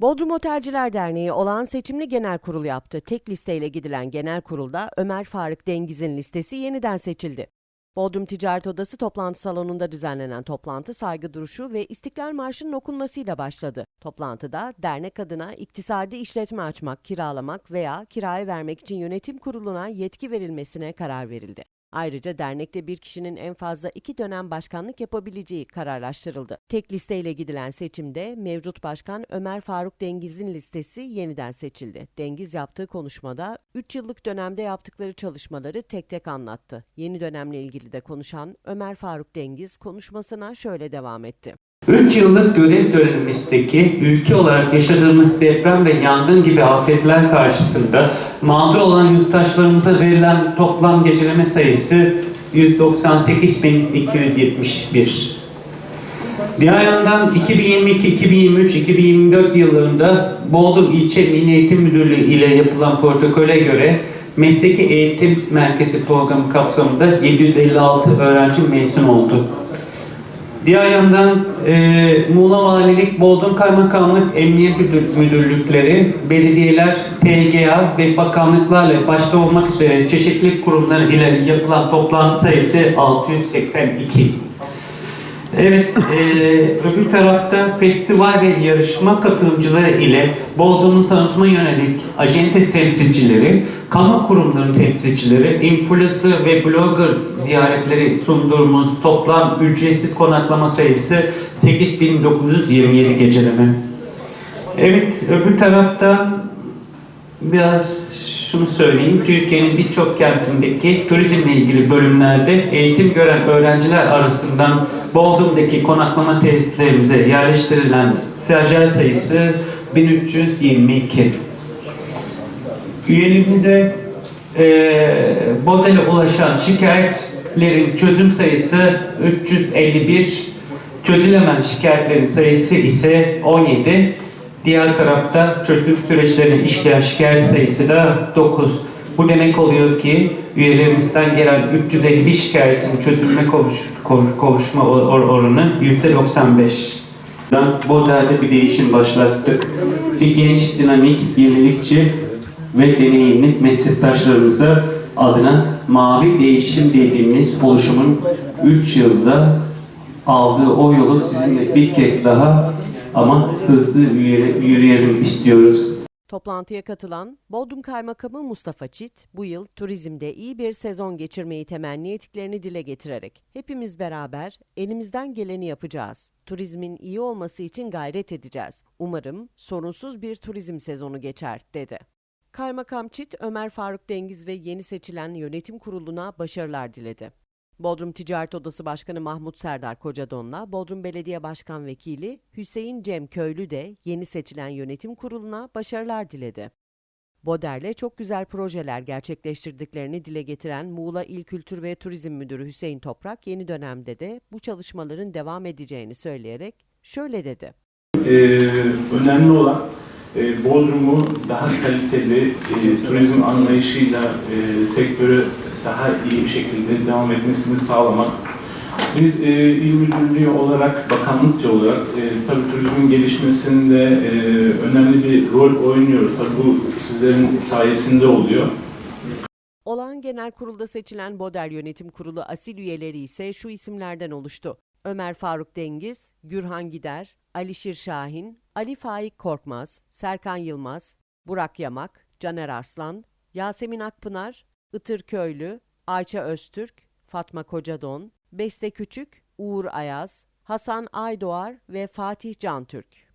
Bodrum Otelciler Derneği olağan seçimli genel kurul yaptı. Tek listeyle gidilen genel kurulda Ömer Faruk Dengiz'in listesi yeniden seçildi. Bodrum Ticaret Odası toplantı salonunda düzenlenen toplantı saygı duruşu ve İstiklal Marşı'nın okunmasıyla başladı. Toplantıda dernek adına iktisadi işletme açmak, kiralamak veya kiraya vermek için yönetim kuruluna yetki verilmesine karar verildi. Ayrıca dernekte bir kişinin en fazla iki dönem başkanlık yapabileceği kararlaştırıldı. Tek listeyle gidilen seçimde mevcut başkan Ömer Faruk Dengiz'in listesi yeniden seçildi. Dengiz yaptığı konuşmada 3 yıllık dönemde yaptıkları çalışmaları tek tek anlattı. Yeni dönemle ilgili de konuşan Ömer Faruk Dengiz konuşmasına şöyle devam etti. 3 yıllık görev dönemimizdeki ülke olarak yaşadığımız deprem ve yangın gibi afetler karşısında mağdur olan yurttaşlarımıza verilen toplam geceleme sayısı 198.271. Diğer yandan 2022, 2023, 2024 yıllarında Bodrum İlçe Milli Eğitim Müdürlüğü ile yapılan protokole göre Mesleki Eğitim Merkezi programı kapsamında 756 öğrenci mezun oldu. Diğer yandan e, Muğla Valilik, Bodrum Kaymakamlık, Emniyet Müdür- Müdürlükleri, belediyeler, TGA ve bakanlıklarla başta olmak üzere çeşitli kurumlar ile yapılan toplantı sayısı 682. Evet, e, öbür tarafta festival ve yarışma katılımcıları ile Bodrum'un tanıtma yönelik ajente temsilcileri, kamu kurumlarının temsilcileri, influencer ve blogger ziyaretleri sunduğumuz toplam ücretsiz konaklama sayısı 8927 geceleme. Evet, öbür tarafta biraz şunu söyleyeyim. Türkiye'nin birçok kentindeki turizmle ilgili bölümlerde eğitim gören öğrenciler arasından Bodrum'daki konaklama tesislerimize yerleştirilen stajyer sayısı 1322. Üyelerimize eee BODE'le ulaşan şikayetlerin çözüm sayısı 351, çözülemeyen şikayetlerin sayısı ise 17. Diğer tarafta çözüm süreçlerini işleyen şikayet sayısı da 9. Bu demek oluyor ki üyelerimizden gelen 351 şikayetin çözülme kovuş- kavuşma or- or- oranı %95. BODE'de bir değişim başlattık. Bir genç, dinamik, yenilikçi ve deneyimli meslektaşlarımıza adına Mavi Değişim dediğimiz oluşumun 3 yılda aldığı o yolu sizinle bir kez daha ama hızlı yürüye- yürüyelim istiyoruz. Toplantıya katılan Bodrum Kaymakamı Mustafa Çit, bu yıl turizmde iyi bir sezon geçirmeyi temenni ettiklerini dile getirerek, hepimiz beraber elimizden geleni yapacağız. Turizmin iyi olması için gayret edeceğiz. Umarım sorunsuz bir turizm sezonu geçer, dedi. Kaymakam Çit, Ömer Faruk Dengiz ve yeni seçilen yönetim kuruluna başarılar diledi. Bodrum Ticaret Odası Başkanı Mahmut Serdar Kocadon'la Bodrum Belediye Başkan Vekili Hüseyin Cem Köylü de yeni seçilen yönetim kuruluna başarılar diledi. Boder'le çok güzel projeler gerçekleştirdiklerini dile getiren Muğla İl Kültür ve Turizm Müdürü Hüseyin Toprak yeni dönemde de bu çalışmaların devam edeceğini söyleyerek şöyle dedi. Ee, önemli olan e, Bodrum'u daha kaliteli e, turizm anlayışıyla e, sektöre daha iyi bir şekilde devam etmesini sağlamak. Biz e, il müdürlüğü olarak, bakanlıkça olarak e, tabii turizmin gelişmesinde e, önemli bir rol oynuyoruz. Tabii bu sizlerin sayesinde oluyor. Olağan Genel Kurulda seçilen Boder Yönetim Kurulu asil üyeleri ise şu isimlerden oluştu. Ömer Faruk Dengiz, Gürhan Gider, Alişir Şahin, Ali Faik Korkmaz, Serkan Yılmaz, Burak Yamak, Caner Arslan, Yasemin Akpınar, Itır Köylü, Ayça Öztürk, Fatma Kocadon, Beste Küçük, Uğur Ayaz, Hasan Aydoğar ve Fatih Cantürk.